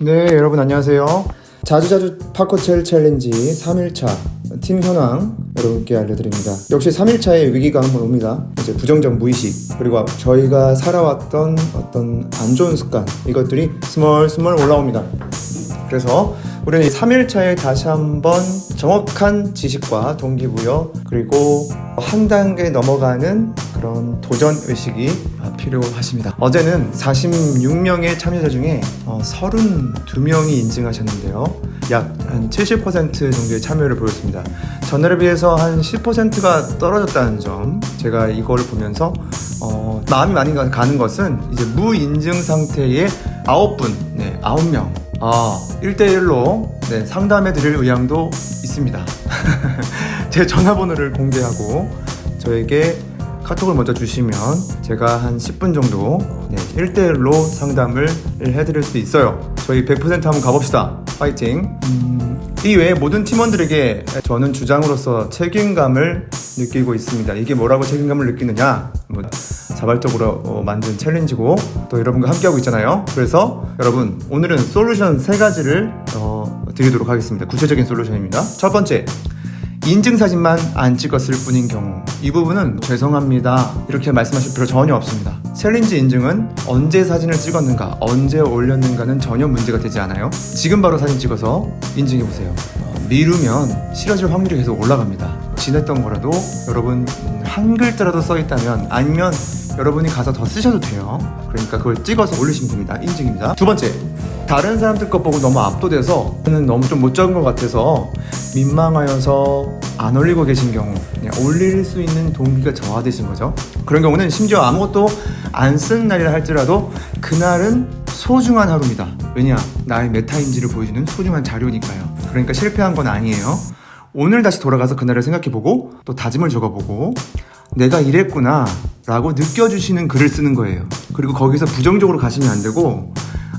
네, 여러분 안녕하세요. 자주자주 파커첼 챌린지 3일차 팀 현황 여러분께 알려드립니다. 역시 3일차에 위기가 한번 옵니다. 이제 부정적 무의식 그리고 저희가 살아왔던 어떤 안 좋은 습관 이것들이 스멀스멀 올라옵니다. 그래서 우리는 이 3일차에 다시 한번 정확한 지식과 동기부여 그리고 한 단계 넘어가는 그런 도전 의식이 필요하십니다. 어제는 46명의 참여자 중에 어, 32명이 인증하셨는데요. 약 한 70% 정도의 참여를 보였습니다. 전날에 비해서 한 10%가 떨어졌다는 점 제가 이걸 보면서 어, 마음이 많이 가- 가는 것은 이제 무인증 상태의 9분, 네, 9명 아, 1대1로 네, 상담해 드릴 의향도 있습니다. 제 전화번호를 공개하고 저에게 카톡을 먼저 주시면 제가 한 10분 정도 네, 1대1로 상담을 해드릴 수 있어요. 저희 100% 한번 가봅시다. 파이팅! 음, 이 외에 모든 팀원들에게 저는 주장으로서 책임감을 느끼고 있습니다. 이게 뭐라고 책임감을 느끼느냐? 뭐 자발적으로 어, 만든 챌린지고 또 여러분과 함께하고 있잖아요. 그래서 여러분 오늘은 솔루션 세 가지를 어, 드리도록 하겠습니다. 구체적인 솔루션입니다. 첫 번째, 인증사진만 안 찍었을 뿐인 경우 이 부분은 죄송합니다. 이렇게 말씀하실 필요 전혀 없습니다. 챌린지 인증은 언제 사진을 찍었는가 언제 올렸는가는 전혀 문제가 되지 않아요. 지금 바로 사진 찍어서 인증해 보세요. 어, 미루면 싫어질 확률이 계속 올라갑니다. 지냈던 거라도 여러분 음, 한 글자라도 써 있다면 아니면 여러분이 가서 더 쓰셔도 돼요. 그러니까 그걸 찍어서 올리시면 됩니다. 인증입니다. 두 번째 다른 사람들 것 보고 너무 압도돼서 저는 너무 좀 못 적은 것 같아서 민망하여서 안 올리고 계신 경우 그냥 올릴 수 있는 동기가 저하되신 거죠. 그런 경우는 심지어 아무것도 안 쓴 날이라 할지라도 그날은 소중한 하루입니다. 왜냐? 나의 메타인지를 보여주는 소중한 자료니까요. 그러니까 실패한 건 아니에요. 오늘 다시 돌아가서 그날을 생각해보고 또 다짐을 적어보고 내가 이랬구나 라고 느껴주시는 글을 쓰는 거예요 그리고 거기서 부정적으로 가시면 안 되고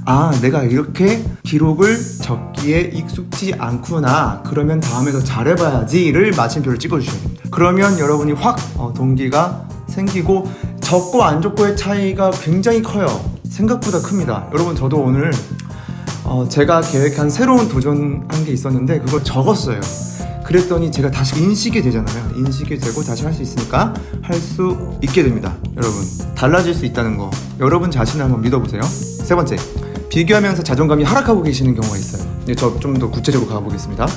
아, 내가 이렇게 기록을 적기에 익숙지 않구나. 그러면 다음에 더 잘해봐야지를 마침표를 찍어주셔야 됩니다. 그러면 여러분이 확 어, 동기가 생기고 적고 안 적고의 차이가 굉장히 커요. 생각보다 큽니다. 여러분, 저도 오늘 어, 제가 계획한 새로운 도전한 게 있었는데 그걸 적었어요. 그랬더니 제가 다시 인식이 되잖아요. 인식이 되고 다시 할 수 있으니까 할 수 있게 됩니다. 여러분, 달라질 수 있다는 거 여러분 자신을 한번 믿어보세요. 세 번째, 비교하면서 자존감이 하락하고 계시는 경우가 있어요. 저 좀 더 구체적으로 가보겠습니다.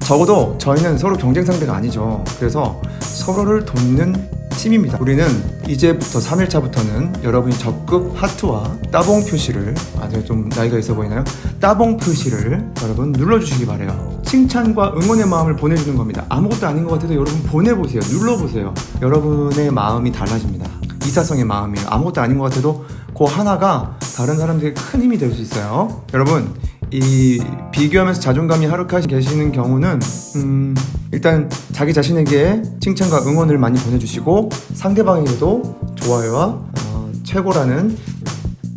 적어도 저희는 서로 경쟁 상대가 아니죠. 그래서 서로를 돕는 팀입니다. 우리는 이제부터 3일차부터는 여러분이 적극 하트와 따봉 표시를 아주 좀 나이가 있어 보이나요? 따봉 표시를 여러분 눌러주시기 바래요. 칭찬과 응원의 마음을 보내주는 겁니다. 아무것도 아닌 것 같아도 여러분 보내보세요. 눌러보세요. 여러분의 마음이 달라집니다. 이사성의 마음이에요. 아무것도 아닌 것 같아도 그 하나가 다른 사람들에게 큰 힘이 될 수 있어요. 여러분, 이 비교하면서 자존감이 하락하시 계시는 경우는 음, 일단 자기 자신에게 칭찬과 응원을 많이 보내주시고 상대방에게도 좋아요와 어, 최고라는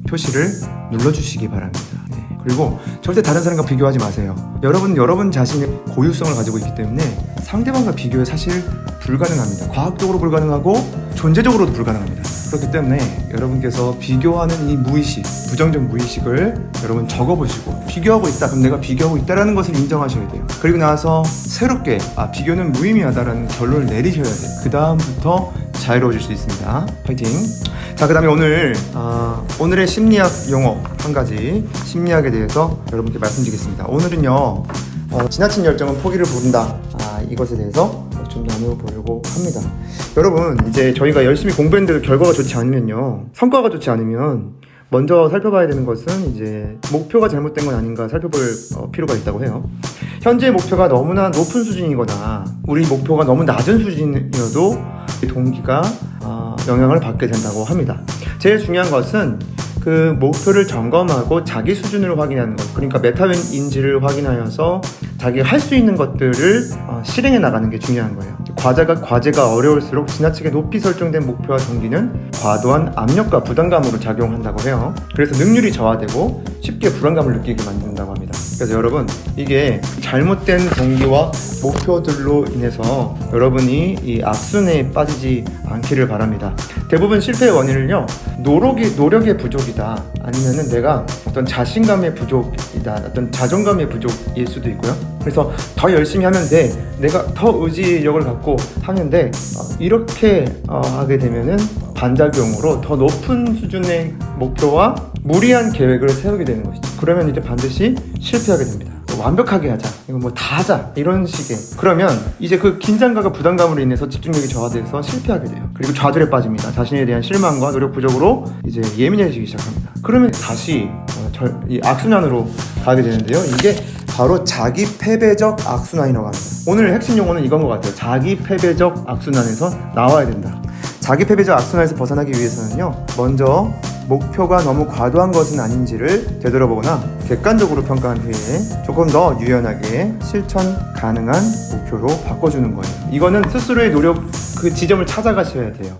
표시를 눌러주시기 바랍니다. 네. 그리고 절대 다른 사람과 비교하지 마세요. 여러분 여러분 자신의 고유성을 가지고 있기 때문에 상대방과 비교는 사실 불가능합니다. 과학적으로 불가능하고 존재적으로도 불가능합니다. 그렇기 때문에 여러분께서 비교하는 이 무의식, 부정적 무의식을 여러분 적어보시고 비교하고 있다. 그럼 내가 비교하고 있다라는 것을 인정하셔야 돼요. 그리고 나서 새롭게 아 비교는 무의미하다라는 결론을 내리셔야 돼요. 그 다음부터 자유로워질 수 있습니다. 파이팅! 자, 그 다음에 오늘, 아, 오늘의 심리학 용어 한 가지, 심리학에 대해서 여러분께 말씀드리겠습니다. 오늘은요, 어, 지나친 열정은 포기를 부른다. 아, 이것에 대해서 좀 나눠보려고 합니다. 여러분, 이제 저희가 열심히 공부했는데도 결과가 좋지 않으면요, 성과가 좋지 않으면, 먼저 살펴봐야 되는 것은 이제 목표가 잘못된 건 아닌가 살펴볼 어, 필요가 있다고 해요. 현재 목표가 너무나 높은 수준이거나 우리 목표가 너무 낮은 수준이어도 동기가 어, 영향을 받게 된다고 합니다. 제일 중요한 것은 그 목표를 점검하고 자기 수준을 확인하는 것. 그러니까 메타인지를 확인하여서 자기가 할 수 있는 것들을 어, 실행해 나가는 게 중요한 거예요. 과제가 과제가 어려울수록 지나치게 높이 설정된 목표와 동기는 과도한 압력과 부담감으로 작용한다고 해요. 그래서 능률이 저하되고 쉽게 불안감을 느끼게 만든다고 합니다. 그래서 여러분 이게 잘못된 동기와 목표들로 인해서 여러분이 이 악순환에 빠지지 않기를 바랍니다. 대부분 실패의 원인은요 노력이 노력의 부족이다 아니면은 내가 어떤 자신감의 부족이다 어떤 자존감의 부족일 수도 있고요. 그래서 더 열심히 하면 돼 내가 더 의지력을 갖고 하면 돼 어, 이렇게 어, 하게 되면은 반작용으로 더 높은 수준의 목표와 무리한 계획을 세우게 되는 것이죠. 그러면 이제 반드시 실패하게 됩니다. 완벽하게 하자. 이거 뭐 다 하자. 이런 식의. 그러면 이제 그 긴장감과 부담감으로 인해서 집중력이 저하돼서 실패하게 돼요. 그리고 좌절에 빠집니다. 자신에 대한 실망과 노력 부족으로 이제 예민해지기 시작합니다. 그러면 다시 어, 절- 이 악순환으로 가게 되는데요. 이게 바로 자기 패배적 악순환이라고 합니다. 오늘 핵심 용어는 이건 것 같아요. 자기 패배적 악순환에서 나와야 된다. 자기 패배적 악순환에서 벗어나기 위해서는요. 먼저 목표가 너무 과도한 것은 아닌지를 되돌아보거나 객관적으로 평가한 후에 조금 더 유연하게 실천 가능한 목표로 바꿔주는 거예요. 이거는 스스로의 노력 그 지점을 찾아가셔야 돼요.